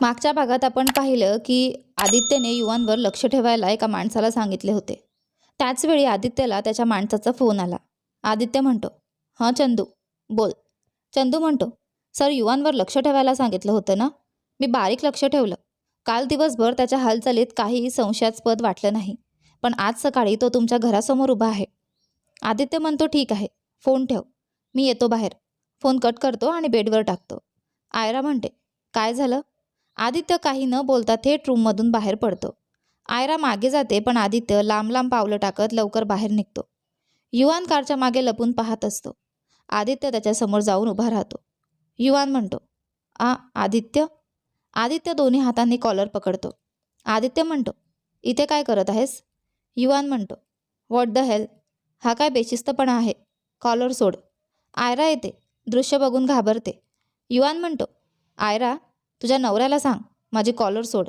मागच्या भागात आपण पाहिलं की आदित्यने युवांवर लक्ष ठेवायला एका माणसाला सांगितले होते. त्याचवेळी आदित्यला त्याच्या माणसाचा फोन आला. आदित्य म्हणतो हां चंदू बोल. चंदू म्हणतो सर युवांवर लक्ष ठेवायला सांगितलं होतं ना? मी बारीक लक्ष ठेवलं. काल दिवसभर त्याच्या हालचालीत काहीही संशयास्पद वाटलं नाही पण आज सकाळी तो तुमच्या घरासमोर उभा आहे. आदित्य म्हणतो ठीक आहे फोन ठेव. मी येतो बाहेर. फोन कट करतो आणि बेडवर टाकतो. आयरा म्हणते काय झालं? आदित्य काही न बोलता थेट रूममधून बाहेर पडतो. आयरा मागे जाते पण आदित्य लांब लांब पावलं टाकत लवकर बाहेर निघतो. युवान कारच्या मागे लपून पाहत असतो. आदित्य त्याच्यासमोर जाऊन उभा राहतो. युवान म्हणतो आ आदित्य? आदित्य दोन्ही हातांनी कॉलर पकडतो. आदित्य म्हणतो इथे काय करत आहेस? युवान म्हणतो व्हॉट द हेल हा काय बेशिस्तपणा आहे. कॉलर सोड. आयरा येते दृश्य बघून घाबरते. युवान म्हणतो आयरा तुझ्या नवऱ्याला सांग माझी कॉलर सोड.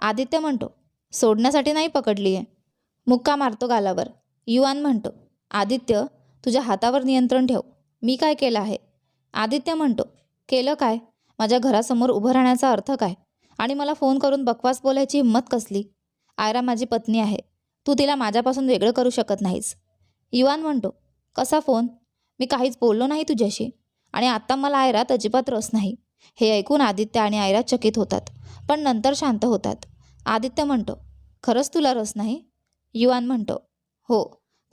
आदित्य म्हणतो सोडण्यासाठी नाही पकडली आहे मुक्का मारतो गालावर. युवान म्हणतो आदित्य तुझ्या हातावर नियंत्रण ठेव. मी काय केलं आहे? आदित्य म्हणतो केलं काय? माझ्या घरासमोर उभं राहण्याचा अर्थ काय? आणि मला फोन करून बकवास बोलायची हिंमत कसली? आयरा माझी पत्नी आहे. तू तिला माझ्यापासून वेगळं करू शकत नाहीस. युवान म्हणतो कसा फोन? मी काहीच बोललो नाही तुझ्याशी. आणि आत्ता मला आयरात अजिबात रस नाही. हे ऐकून आदित्य आणि आयरा चकित होतात पण नंतर शांत होतात. आदित्य म्हणतो खरंच तुला रस नाही? युवान म्हणतो हो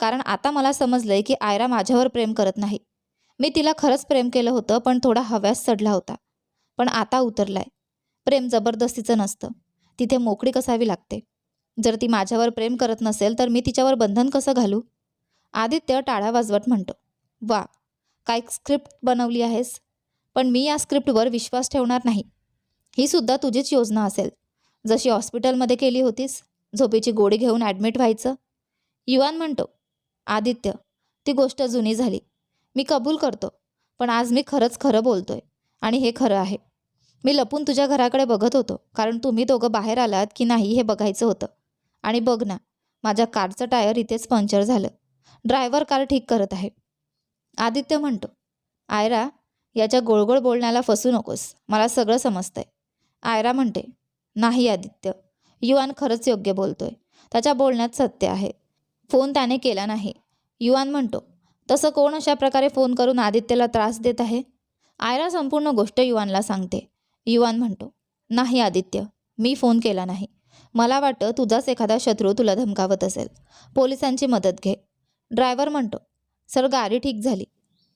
कारण आता मला समजलंय की आयरा माझ्यावर प्रेम करत नाही. मी तिला खरंच प्रेम केलं होतं पण थोडा हव्यास चढला होता. पण आता उतरलाय. प्रेम जबरदस्तीचं नसतं. तिथे मोकळी कसावी लागते? जर ती माझ्यावर प्रेम करत नसेल तर मी तिच्यावर बंधन कसं घालू? आदित्य टाळा वाजवत म्हणतो वा काय स्क्रिप्ट बनवली आहेस? पण मी या स्क्रिप्टवर विश्वास ठेवणार नाही. ही सुद्धा तुझीच योजना असेल. जशी हॉस्पिटलमध्ये केली होतीस झोपेची गोळी घेऊन ॲडमिट व्हायचं. युवान म्हणतो आदित्य ती गोष्ट जुनी झाली. मी कबूल करतो पण आज मी खरंच खरं बोलतोय आणि हे खरं आहे. मी लपून तुझ्या घराकडे बघत होतो कारण तुम्ही दोघं बाहेर आलात की नाही हे बघायचं होतं. आणि बघ ना माझ्या कारचं टायर इथेच पंक्चर झालं. ड्रायव्हर कार ठीक करत आहे. आदित्य म्हणतो आयरा याच्या गोळगोळ बोलण्याला फसू नकोस. मला सगळं समजतंय. आयरा म्हणते नाही आदित्य युवान खरंच योग्य बोलतोय. त्याच्या बोलण्यात सत्य आहे. फोन त्याने केला नाही. युवान म्हणतो तसं कोण अशा प्रकारे फोन करून आदित्यला त्रास देत आहे? आयरा संपूर्ण गोष्ट युवानला सांगते. युवान म्हणतो नाही आदित्य मी फोन केला नाही. मला वाटतं तुझाच एखादा शत्रू तुला धमकावत असेल. पोलिसांची मदत घे. ड्रायव्हर म्हणतो सर गाडी ठीक झाली.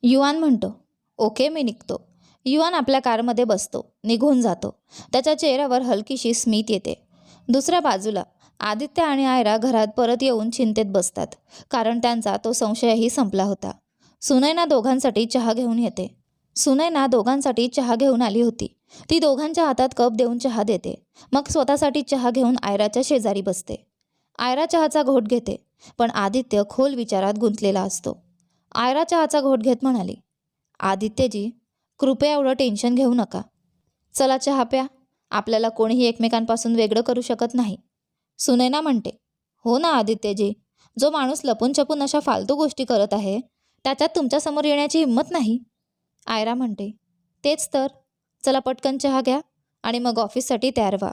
युवान म्हणतो ओके मी निघतो. युवान आपल्या कारमध्ये बसतो. निघून जातो. त्याच्या चेहऱ्यावर हलकीशी स्मित येते. दुसऱ्या बाजूला आदित्य आणि आयरा घरात परत येऊन चिंतेत बसतात. कारण त्यांचा तो संशयही संपला होता. सुनैना दोघांसाठी चहा घेऊन येते. सुनैना दोघांसाठी चहा घेऊन आली होती. ती दोघांच्या हातात कप देऊन चहा देते. मग स्वतःसाठी चहा घेऊन आयराच्या शेजारी बसते. आयरा चहाचा घोट घेते पण आदित्य खोल विचारात गुंतलेला असतो. आयरा चहाचा घोट घेत म्हणाली आदित्यजी कृपया एवढं टेन्शन घेऊ नका. चला चहा प्या. आपल्याला कोणीही एकमेकांपासून वेगळं करू शकत नाही. सुनैना म्हणते हो ना आदित्यजी जो माणूस लपून छपून अशा फालतू गोष्टी करत आहे त्याच्यात तुमच्यासमोर येण्याची हिंमत नाही? आयरा म्हणते तेच तर. चला पटकन चहा घ्या आणि मग ऑफिससाठी तयार व्हा.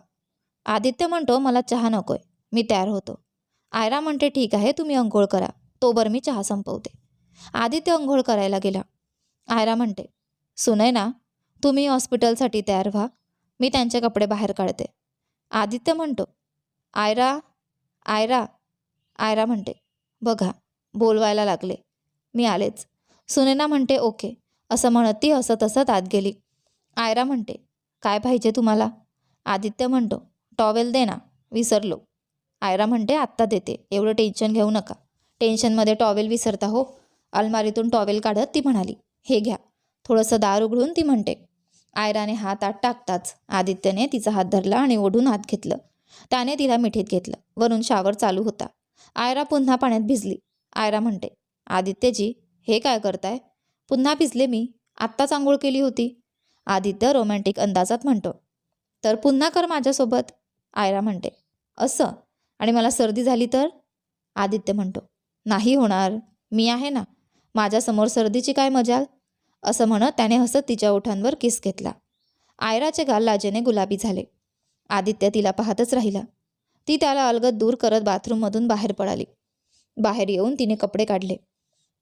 आदित्य म्हणतो मला चहा नकोय. मी तयार होतो. आयरा म्हणते ठीक आहे तुम्ही अंघोळ करा. तोवर मी चहा संपवते. आदित्य अंघोळ करायला गेला. आयरा म्हणते सुनैना तुम्ही हॉस्पिटलसाठी तयार व्हा. मी त्यांचे कपडे बाहेर काढते. आदित्य म्हणतो आयरा आयरा. आयरा म्हणते बघा बोलवायला लागले. मी आलेच. सुनैना म्हणते ओके. असं म्हणत ती हसत हसत आत गेली. आयरा म्हणते काय पाहिजे तुम्हाला? आदित्य म्हणतो टॉवेल दे ना. विसरलो. आयरा म्हणते आत्ता देते. एवढं टेन्शन घेऊ नका. टेन्शनमध्ये टॉवेल विसरता हो. अलमारीतून टॉवेल काढत ती म्हणाली हे घ्या. थोडंसं दार उघडून ती म्हणते. आयराने हात आत टाकताच आदित्यने तिचा हात धरला आणि ओढून हात घेतलं. त्याने तिला मिठीत घेतलं. वरून शावर चालू होता. आयरा पुन्हा पाण्यात भिजली. आयरा म्हणते आदित्यजी हे काय करताय? पुन्हा भिजले मी. आत्ताच आंघोळ केली होती. आदित्य रोमॅन्टिक अंदाजात म्हणतो तर पुन्हा कर माझ्यासोबत. आयरा म्हणते असं? आणि मला सर्दी झाली तर? आदित्य म्हणतो नाही होणार. मी आहे ना. माझ्यासमोर सर्दीची काय मजाल असं म्हणत त्याने हसत तिच्या ओठांवर किस घेतला. आयराचे गाल लाजेने गुलाबी झाले. आदित्य तिला पाहतच राहिला. ती त्याला अलगद दूर करत बाथरूममधून बाहेर पडाली. बाहेर येऊन तिने कपडे काढले.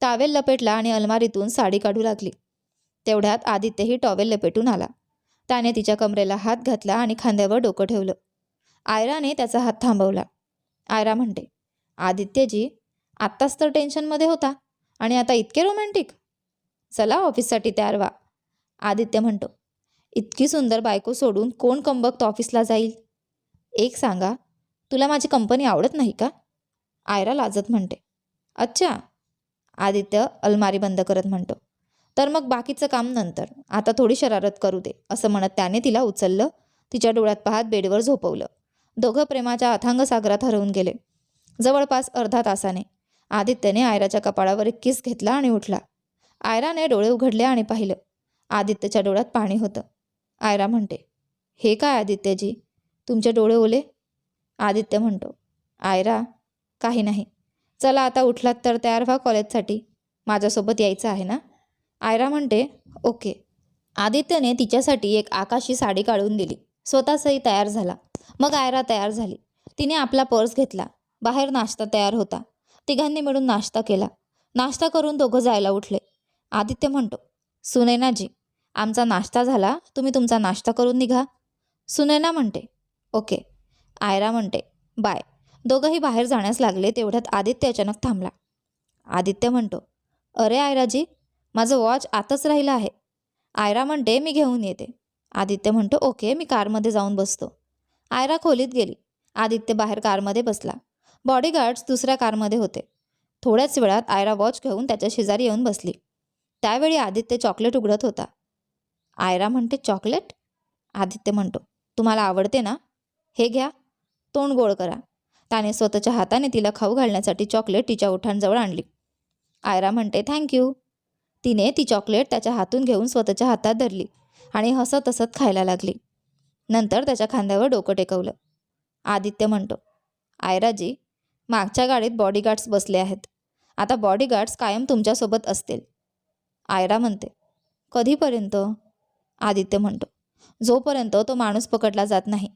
टावेल लपेटला आणि अलमारीतून साडी काढू लागली. तेवढ्यात आदित्यही टॉवेल लपेटून आला. त्याने तिच्या कमरेला हात घातला आणि खांद्यावर डोकं ठेवलं. आयराने त्याचा हात थांबवला. आयरा म्हणते आदित्यजी आत्ताच तर टेन्शनमध्ये होता. आणि आता इतके रोमॅन्टिक चला ऑफिससाठी तयार व्हा. आदित्य म्हणतो इतकी सुंदर बायको सोडून कोण कंबक्त ऑफिसला जाईल? एक सांगा तुला माझी कंपनी आवडत नाही का? आयरा लाजत म्हणते अच्छा. आदित्य अलमारी बंद करत म्हणतो तर मग बाकीचं काम नंतर. आता थोडी शरारत करू दे. असं म्हणत त्याने तिला उचललं तिच्या डोळ्यात पाहत बेडवर झोपवलं. दोघं प्रेमाच्या अथांग सागरात हरवून गेले. जवळपास अर्धा तासाने आदित्यने आयराच्या कपाळावर एक किस घेतला आणि उठला. आयराने डोळे उघडले आणि पाहिलं. आदित्यच्या डोळ्यात पाणी होतं. आयरा म्हणते हे काय आदित्यजी? तुमचे डोळे ओले? आदित्य म्हणतो आयरा काही नाही. चला आता उठलात तर तयार व्हा कॉलेजसाठी. माझ्यासोबत यायचं आहे ना? आयरा म्हणते ओके. आदित्यने तिच्यासाठी एक आकाशी साडी काढून दिली. स्वतःसही तयार झाला. मग आयरा तयार झाली. तिने आपला पर्स घेतला. बाहेर नाश्ता तयार होता. तिघांनी मिळून नाश्ता केला. नाश्ता करून दोघं जायला उठले. आदित्य म्हणतो सुनैनाजी आमचा नाश्ता झाला. तुम्ही तुमचा नाश्ता करून निघा. सुनैना म्हणते ओके. आयरा म्हणते बाय. दोघंही बाहेर जाण्यास लागले तेवढ्यात आदित्य अचानक थांबला. आदित्य म्हणतो अरे आयराजी माझं वॉच आताच राहिलं आहे. आयरा म्हणते मी घेऊन येते. आदित्य म्हणतो ओके मी कारमध्ये जाऊन बसतो. आयरा खोलीत गेली. आदित्य बाहेर कारमध्ये बसला. बॉडीगार्ड्स दुसऱ्या कारमध्ये होते. थोड्याच वेळात आयरा वॉच घेऊन त्याच्या शेजारी येऊन बसली. त्यावेळी आदित्य चॉकलेट उघडत होता. आयरा म्हणते चॉकलेट? आदित्य म्हणतो तुम्हाला आवडते ना? हे घ्या. तोंड गोड करा. त्याने स्वतःच्या हाताने तिला खाऊ घालण्यासाठी चॉकलेट तिच्या ओठांजवळ आणली. आयरा म्हणते थँक्यू तिने ती चॉकलेट त्याच्या हातून घेऊन स्वतःच्या हातात धरली आणि हसत हसत खायला लागली. नंतर त्याच्या खांद्यावर डोकं टेकवलं. आदित्य म्हणतो आयराजी मागच्या गाडीत बॉडीगार्ड्स बसले आहेत. आता बॉडीगार्ड्स कायम तुमच्यासोबत असतील. आयरा म्हणते कधीपर्यंत? आदित्य म्हणतो जोपर्यंत तो माणूस पकडला जात नाही.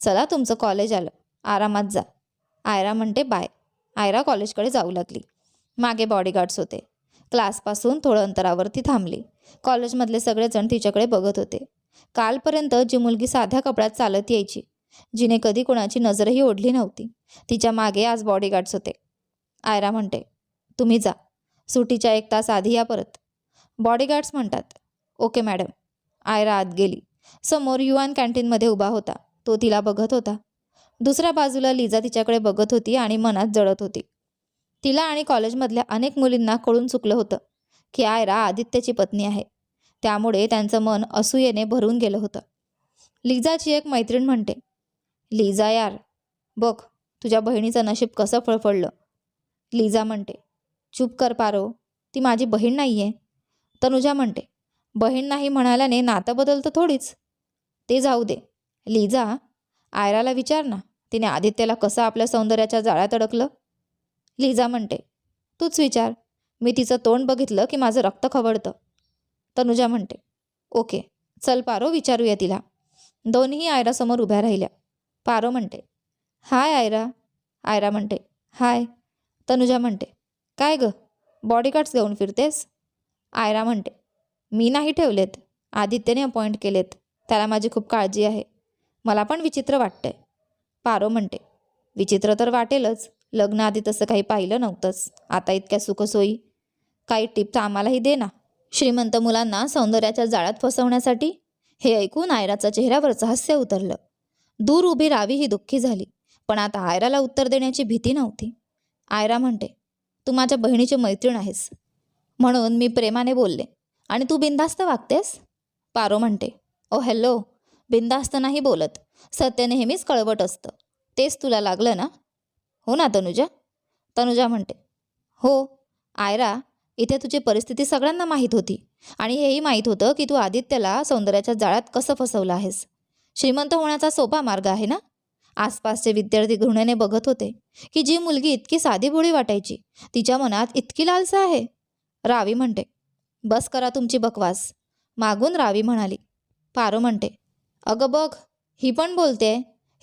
चला तुमचं कॉलेज आलं आरामात जा. आयरा म्हणते बाय. आयरा कॉलेजकडे जाऊ लागली. मागे बॉडीगार्ड्स होते. क्लासपासून थोडं अंतरावरती थांबली. कॉलेजमधले सगळेजण तिच्याकडे बघत होते. कालपर्यंत जी मुलगी साध्या कपड्यात चालत यायची जिने कधी कोणाची नजरही ओढली नव्हती. तिच्यामागे आज बॉडीगार्ड्स होते. आयरा म्हणते तुम्ही जा. सुटीच्या एक तास आधी या परत. बॉडीगार्ड्स म्हणतात ओके मॅडम. आयरा आत गेली. समोर युवान कॅन्टीनमध्ये उभा होता. तो तिला बघत होता. दुसऱ्या बाजूला लिजा तिच्याकडे बघत होती आणि मनात जळत होती. तिला आणि कॉलेजमधल्या अनेक मुलींना कळून चुकलं होतं की आयरा आदित्यची पत्नी आहे. त्यामुळे त्यांचं मन असूयेने भरून गेलं होतं. लिझाची एक मैत्रीण म्हणते लिझा यार बघ तुझ्या बहिणीचं नशीब कसं फळफळलं. लिझा म्हणते चूप कर पारो ती माझी बहीण नाही आहे तनुजा म्हणते बहीण नाही म्हणाल्याने नातं बदलतं थोडीच. ते जाऊ दे. लिझा आयराला विचार ना तिने आदित्यला कसं आपल्या सौंदर्याच्या जाळ्यात अडकलं. लिझा म्हणते तूच विचार मी तिचं तोंड बघितलं की माझं रक्त खवडतं तनुजा म्हणते ओके चल पारो विचारूया तिला. दोन्ही आयरासमोर उभ्या राहिल्या. पारो म्हणते. हाय आयरा. आयरा म्हणते. हाय. तनुजा म्हणते. काय गं? बॉडीगार्ड्स घेऊन फिरतेस? आयरा म्हणते. मी नाही ठेवलेत. आदित्यने अपॉइंट केलेत. त्याला माझी खूप काळजी आहे. मला पण विचित्र वाटतंय. पारो म्हणते. विचित्र तर वाटेलच. लग्न आधी तसं काही पाहिलं नव्हतंच. आता इतक्या सुखसोयी. काही टिप्स आम्हालाही दे ना. श्रीमंत मुलांना सौंदर्याच्या जाळ्यात फसवण्यासाठी. हे ऐकून आयराचा चेहऱ्यावरचं हास्य उतरलं. दूर उभी रावी ही दुःखी झाली. पण आता आयराला उत्तर देण्याची भीती नव्हती. आयरा म्हणते तू माझ्या बहिणीची मैत्रीण आहेस. म्हणून मी प्रेमाने बोलले. आणि तू बिनधास्त वागतेस? पारो म्हणते ओ हॅलो बिनधास्त नाही बोलत. सत्य नेहमीच कळवट असतं. तेच तुला लागलं ना? हो ना तनुजा. तनुजा म्हणते हो आयरा इथे तुझी परिस्थिती सगळ्यांना माहीत होती. आणि हेही माहीत होतं की तू आदित्यला सौंदर्याच्या जाळ्यात कसं फसवलं आहेस. श्रीमंत होण्याचा सोपा मार्ग आहे ना? आसपासचे विद्यार्थी घृणेने बघत होते की जी मुलगी इतकी साधीभोळी वाटायची तिच्या मनात इतकी लालसा आहे. रावी म्हणते बस करा तुमची बकवास. मागून रावी म्हणाली पारो म्हणते अगं बघ ही पण बोलते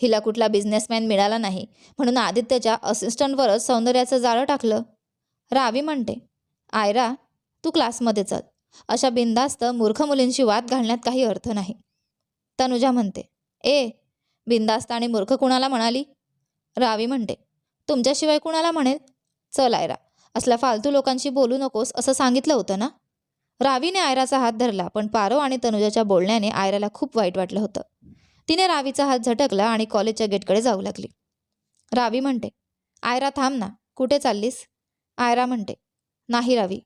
हिला कुठला बिझनेसमॅन मिळाला नाही म्हणून आदित्यच्या असिस्टंटवरच सौंदर्याचं जाळं टाकलं. रावी म्हणते आयरा तू क्लासमध्ये चल अशा बिंदास्त मूर्ख मुलींशी वाद घालण्यात काही अर्थ नाही. तनुजा म्हणते ए बिंदास्त आणि मूर्ख कुणाला म्हणाली? रावी म्हणते तुमच्याशिवाय कुणाला म्हणेल? चल आयरा असल्या फालतू लोकांशी बोलू नकोस असं सांगितलं होतं ना? रावीने आयराचा हात धरला पण पारो आणि तनुजाच्या बोलण्याने आयराला खूप वाईट वाटलं होतं. तिने रावीचा हात झटकला आणि कॉलेजच्या गेटकडे जाऊ लागली. रावी म्हणते आयरा थांब ना कुठे चाललीस? आयरा म्हणते नाही रावी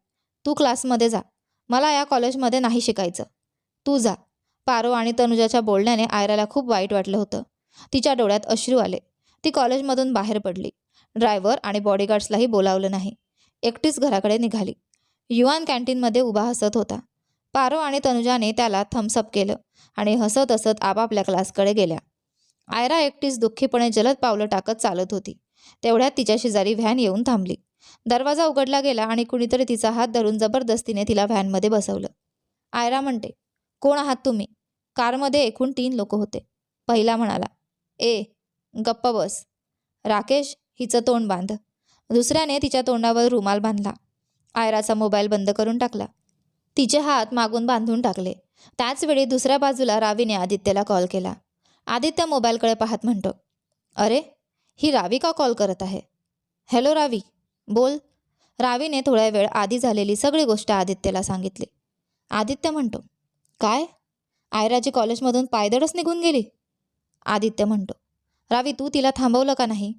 तू क्लासमध्ये जा मला या कॉलेजमध्ये नाही शिकायचं. तू जा. पारो आणि तनुजाच्या बोलण्याने आयराला खूप वाईट वाटलं होतं. तिच्या डोळ्यात अश्रू आले. ती कॉलेजमधून बाहेर पडली. ड्रायव्हर आणि बॉडीगार्ड्सलाही बोलावलं नाही. एकटीच घराकडे निघाली. युवान कॅन्टीनमध्ये उभा हसत होता. पारो आणि तनुजाने त्याला थम्सअप केलं आणि हसत हसत आपापल्या क्लासकडे गेल्या. आयरा एकटीच दुःखीपणे जलद पावलं टाकत चालत होती. तेवढ्यात तिच्या शेजारी व्हॅन येऊन थांबली. दरवाजा उघडला गेला आणि कुणीतरी तिचा हात धरून जबरदस्तीने तिला व्हॅनमध्ये बसवलं. आयरा म्हणते कोण आहात तुम्ही? कारमध्ये एकूण तीन लोक होते. पहिला म्हणाला ए गप्प बस. राकेश हिचं तोंड बांध. दुसऱ्याने तिच्या तोंडावर रुमाल बांधला. आयराचा मोबाईल बंद करून टाकला. तिचे हात मागून बांधून टाकले. त्याचवेळी दुसऱ्या बाजूला रावीने आदित्यला कॉल केला. आदित्य मोबाईलकडे पाहत म्हणतो अरे ही रावी का कॉल करत आहे? हॅलो रावी बोल. रावीने थोड्या वेळ आधी झालेली सगळी गोष्ट आदित्यला सांगितली. आदित्य म्हणतो काय? आयराची कॉलेजमधून पायदळच निघून गेली. आदित्य म्हणतो रावी तू तिला थांबवलं का नाही?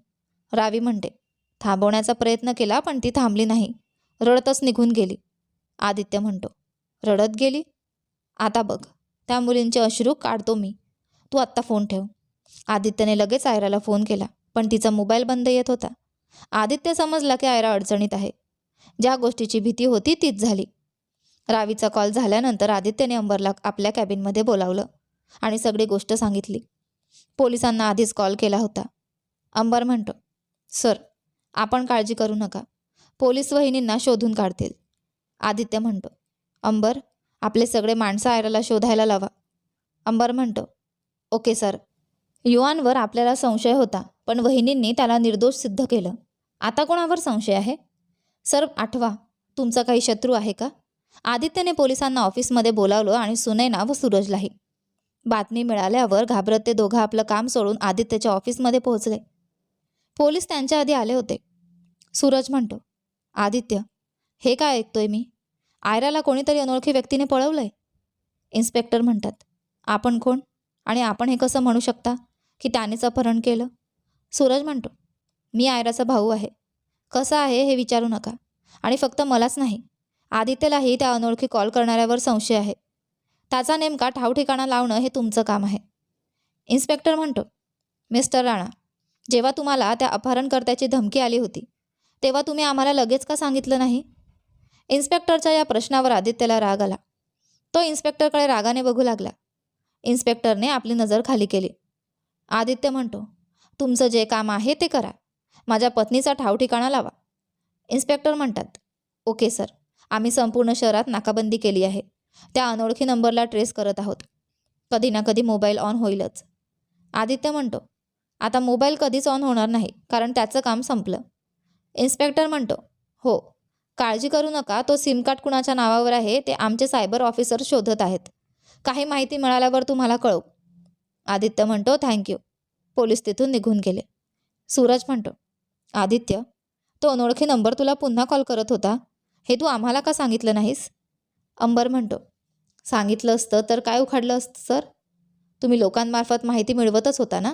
रावी म्हणते थांबवण्याचा प्रयत्न केला पण ती थांबली नाही. रडतच निघून गेली. आदित्य म्हणतो रडत गेली? आता बघ त्या मुलींचे अश्रू काढतो मी. तू आत्ता फोन ठेव. आदित्यने लगेच आयराला फोन केला पण तिचा मोबाईल बंद येत होता. आदित्य समजला की आयरा अडचणीत आहे. ज्या गोष्टीची भीती होती तीच झाली. रावीचा कॉल झाल्यानंतर आदित्यने अंबरला आपल्या कॅबिनमध्ये बोलावलं आणि सगळी गोष्ट सांगितली. पोलिसांना आधीच कॉल केला होता. अंबर म्हणतो सर आपण काळजी करू नका. पोलीस वहिनींना शोधून काढतील. आदित्य म्हणतो अंबर आपले सगळे माणसं आयराला शोधायला लावा. अंबर म्हणतो ओके सर. युवांवर आपल्याला संशय होता पण वहिनींनी त्याला निर्दोष सिद्ध केलं. आता कोणावर संशय आहे? सर आठवा तुमचा काही शत्रू आहे का? आदित्यने पोलिसांना ऑफिसमध्ये बोलावलं आणि सुनैना व सूरजलाही. बातमी मिळाल्यावर घाबरत ते दोघं आपलं काम सोडून आदित्यच्या ऑफिसमध्ये पोहोचले. पोलीस त्यांच्या आधी आले होते. सूरज म्हणतो आदित्य हे काय ऐकतोय मी? आयराला कोणीतरी अनोळखी व्यक्तीने पळवलंय? इन्स्पेक्टर म्हणतात आपण कोण? आणि आपण हे कसं म्हणू शकता की त्यानेच अपहरण केलं? सूरज म्हणतो मी आयराचा भाऊ आहे. कसं आहे हे विचारू नका. आणि फक्त मलाच नाही आदित्यलाही त्या अनोळखी कॉल करणाऱ्यावर संशय आहे. त्याचा नेमका ठावठिकाणा लावणं हे तुमचं काम आहे. इन्स्पेक्टर म्हणतो मिस्टर राणा जेव्हा तुम्हाला त्या अपहरणकर्त्याची धमकी आली होती तेव्हा तुम्ही आम्हाला लगेच का सांगितलं नाही? इन्स्पेक्टरच्या या प्रश्नावर आदित्यला राग आला. तो इन्स्पेक्टरकडे रागाने बघू लागला. इन्स्पेक्टरने आपली नजर खाली केली. आदित्य म्हणतो तुमचं जे काम आहे ते करा. माझ्या पत्नीचा ठावठिकाणा लावा. इन्स्पेक्टर म्हणतात ओके सर. आम्ही संपूर्ण शहरात नाकाबंदी केली आहे. त्या अनोळखी नंबरला ट्रेस करत आहोत. कधी ना कधी मोबाईल ऑन होईलच. आदित्य म्हणतो आता मोबाईल कधीच ऑन होणार नाही कारण त्याचं काम संपलं. इन्स्पेक्टर म्हणतो हो काळजी करू नका तो सिम कार्ड कुणाच्या नावावर आहे ते आमचे सायबर ऑफिसर शोधत आहेत. काही माहिती मिळाल्यावर तुम्हाला कळव. आदित्य म्हणतो थँक्यू पोलीस तिथून निघून गेले. सूरज म्हणतो आदित्य तो अनोळखी नंबर तुला पुन्हा कॉल करत होता? हे तू आम्हाला का सांगितलं नाहीस? अंबर म्हणतो सांगितलं असतं तर काय उखाडलं असतं सर? तुम्ही लोकांमार्फत माहिती मिळवतच होता ना?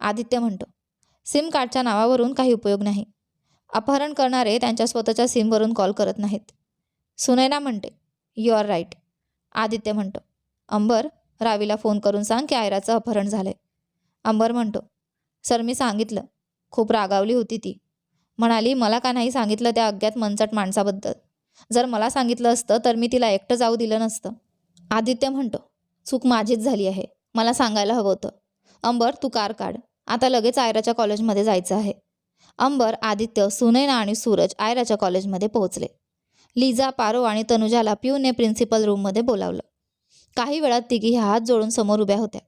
आदित्य म्हणतो सिम कार्डच्या नावावरून काही उपयोग नाही. अपहरण करणारे त्यांच्या स्वतःच्या सिमवरून कॉल करत नाहीत. सुनैना म्हणते यू आर राईट. आदित्य म्हणतो अंबर रावीला फोन करून सांग की आयराचं अपहरण झालंय. अंबर म्हणतो सर मी सांगितलं. खूप रागावली होती ती. म्हणाली मला का नाही सांगितलं त्या अज्ञात मनचट माणसाबद्दल? जर मला सांगितलं असतं तर मी तिला एकटं जाऊ दिलं नसतं. आदित्य म्हणतो चूक माझीच झाली आहे. मला सांगायला हवं होतं. अंबर तू कार काढ. आता लगेच आयराच्या कॉलेजमध्ये जायचं आहे. अंबर आदित्य सुनैना आणि सूरज आयराच्या कॉलेजमध्ये पोहोचले. लिझा पारो आणि तनुजाला पिऊने प्रिन्सिपल रूममध्ये बोलावलं. काही वेळात तिघी ह्या हात जोडून समोर उभ्या होत्या.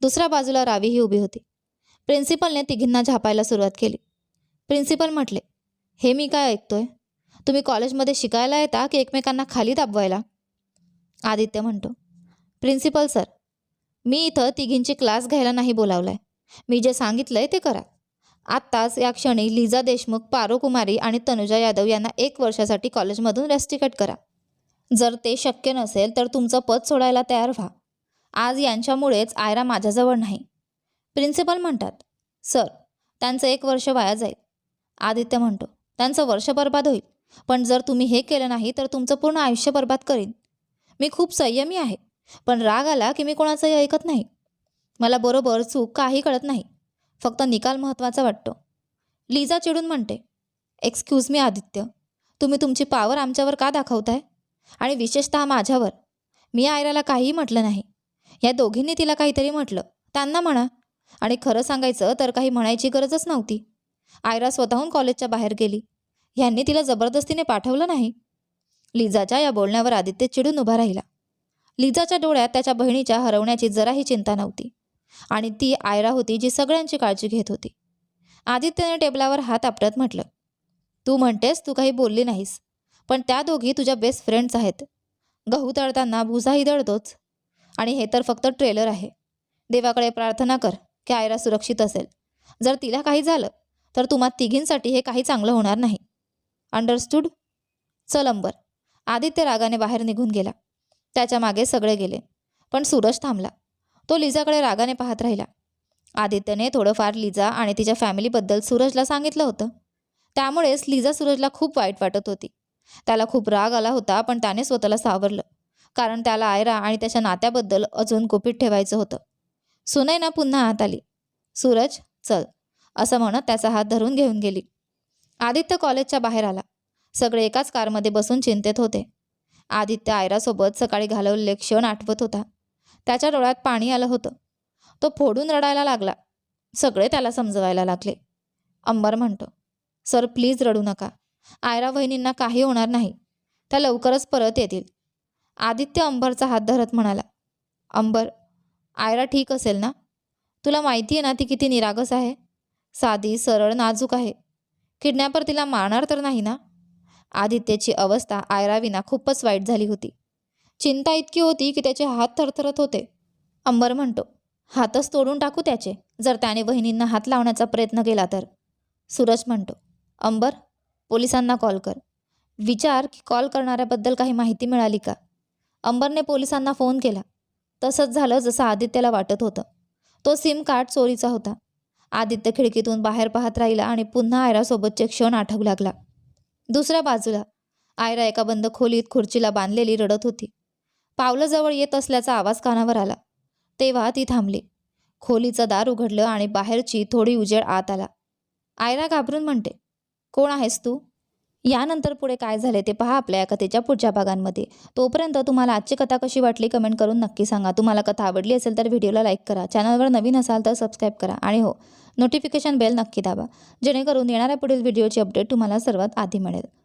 दुसऱ्या बाजूला रावीही उभी होती. प्रिन्सिपलने तिघींना झापायला सुरुवात केली. प्रिन्सिपल म्हटले हे मी काय ऐकतोय? तुम्ही कॉलेजमध्ये शिकायला येता की एकमेकांना खाली दाबवायला? आदित्य म्हणतो प्रिन्सिपल सर मी इथं तिघींची क्लास घ्यायला नाही बोलावलाय. मी जे सांगितलंय ते करा. आत्ताच या क्षणी लिझा देशमुख पारो कुमारी आणि तनुजा यादव यांना एक वर्षासाठी कॉलेजमधून रेस्टिकेट करा. जर ते शक्य नसेल तर तुमचं पद सोडायला तयार व्हा. आज यांच्यामुळेच आयरा माझ्याजवळ नाही. प्रिन्सिपल म्हणतात सर त्यांचं एक वर्ष वाया जाईल. आदित्य म्हणतो त्यांचं वर्ष बर्बाद होईल. पण जर तुम्ही हे केलं नाही तर तुमचं पूर्ण आयुष्य बर्बाद करीन. मी खूप संयमी आहे पण राग आला की मी कोणाचंही ऐकत नाही. मला बरोबर चूक काही कळत नाही. फक्त निकाल महत्त्वाचा वाटतो. लीजा चिडून म्हणते एक्सक्यूज मी आदित्य. तुम्ही तुमची पावर आमच्यावर का दाखवताय? आणि विशेषतः माझ्यावर. मी आयराला काहीही म्हटलं नाही. या दोघींनी तिला काहीतरी म्हटलं. त्यांना म्हणा. आणि खरं सांगायचं तर काही म्हणायची गरजच नव्हती. आयरा स्वतःहून कॉलेजच्या बाहेर गेली. ह्यांनी तिला जबरदस्तीने पाठवलं नाही. लिझाच्या या बोलण्यावर आदित्य चिडून उभा राहिला. लिजाच्या डोळ्यात त्याच्या बहिणीच्या हरवण्याची जराही चिंता नव्हती. आणि ती आयरा होती जी सगळ्यांची काळजी घेत होती. आदित्यने टेबलावर हात आपटत म्हटलं तू म्हणतेस तू काही बोलली नाहीस पण त्या दोघी तुझ्या बेस्ट फ्रेंड्स आहेत. गहू तळताना भुजाही दळतोच. आणि हे तर फक्त ट्रेलर आहे. देवाकडे प्रार्थना कर की आयरा सुरक्षित असेल. जर तिला काही झालं तर तुम्हा तिघींसाठी हे काही चांगलं होणार नाही. अंडरस्टूड? चल अंबर. आदित्य रागाने बाहेर निघून गेला. त्याच्यामागे सगळे गेले. पण सूरज थांबला. तो लिजाकडे रागाने पाहत राहिला. आदित्यने थोडंफार लिजा आणि तिच्या फॅमिलीबद्दल सूरजला सांगितलं होतं. त्यामुळेच लिजा सूरजला खूप वाईट वाटत होती. त्याला खूप राग आला होता पण त्याने स्वतःला सावरलं. कारण त्याला आयरा आणि त्याच्या नात्याबद्दल अजून गुपित ठेवायचं होतं. सुनैना पुन्हा आत आली. सूरज चल. असं म्हणत त्याचा हात धरून घेऊन गेली. आदित्य कॉलेजच्या बाहेर आला. सगळे एकाच कारमध्ये बसून चिंतेत होते. आदित्य आयरासोबत सकाळी घालवलेले क्षण आठवत होता. त्याच्या डोळ्यात पाणी आलं होतं. तो फोडून रडायला लागला. सगळे त्याला समजवायला लागले. अंबर म्हणतो सर प्लीज रडू नका. आयरा वहिनींना काही होणार नाही. त्या लवकरच परत येतील. आदित्य अंबरचा हात धरत म्हणाला अंबर आयरा ठीक असेल ना? तुला माहिती आहे ना ती किती निरागस आहे? साधी सरळ नाजूक आहे. किडनॅपर तिला मारणार तर नाही ना? आदित्यची अवस्था आयराविना खूपच वाईट झाली होती. चिंता इतकी होती की त्याचे हात थरथरत होते. अंबर म्हणतो हातच तोडून टाकू त्याचे जर त्याने वहिनींना हात लावण्याचा प्रयत्न केला तर. सूरज म्हणतो अंबर पोलिसांना कॉल कर. विचार की कॉल करणाऱ्याबद्दल काही माहिती मिळाली का? अंबरने पोलिसांना फोन केला. तसंच झालं जसं आदित्यला वाटत होतं. तो सिम कार्ड चोरीचा होता. आदित्य खिडकीतून बाहेर पाहत राहिला आणि पुन्हा आयरासोबतचे क्षण आठवू लागला. दुसऱ्या बाजूला आयरा एका बंद खोलीत खुर्चीला बांधलेली रडत होती. पावलं जवळ येत असल्याचा आवाज कानावर आला. तेव्हा ती थांबली. खोलीचं दार उघडलं आणि बाहेरची थोडी उजेड आत आला. आयरा घाबरून म्हणते कोण आहेस तू? यानंतर पुढे काय झाले ते पहा आपल्या या कथेच्या पुढच्या भागांमध्ये. तोपर्यंत तुम्हाला आजची कथा कशी वाटली कमेंट करून नक्की सांगा. तुम्हाला कथा आवडली असेल तर व्हिडिओला लाईक करा. चॅनलवर नवीन असाल तर सबस्क्राईब करा. आणि हो नोटिफिकेशन बेल नक्की दाबा. जेणेकरून येणाऱ्या पुढील व्हिडिओची अपडेट तुम्हाला सर्वात आधी मिळेल.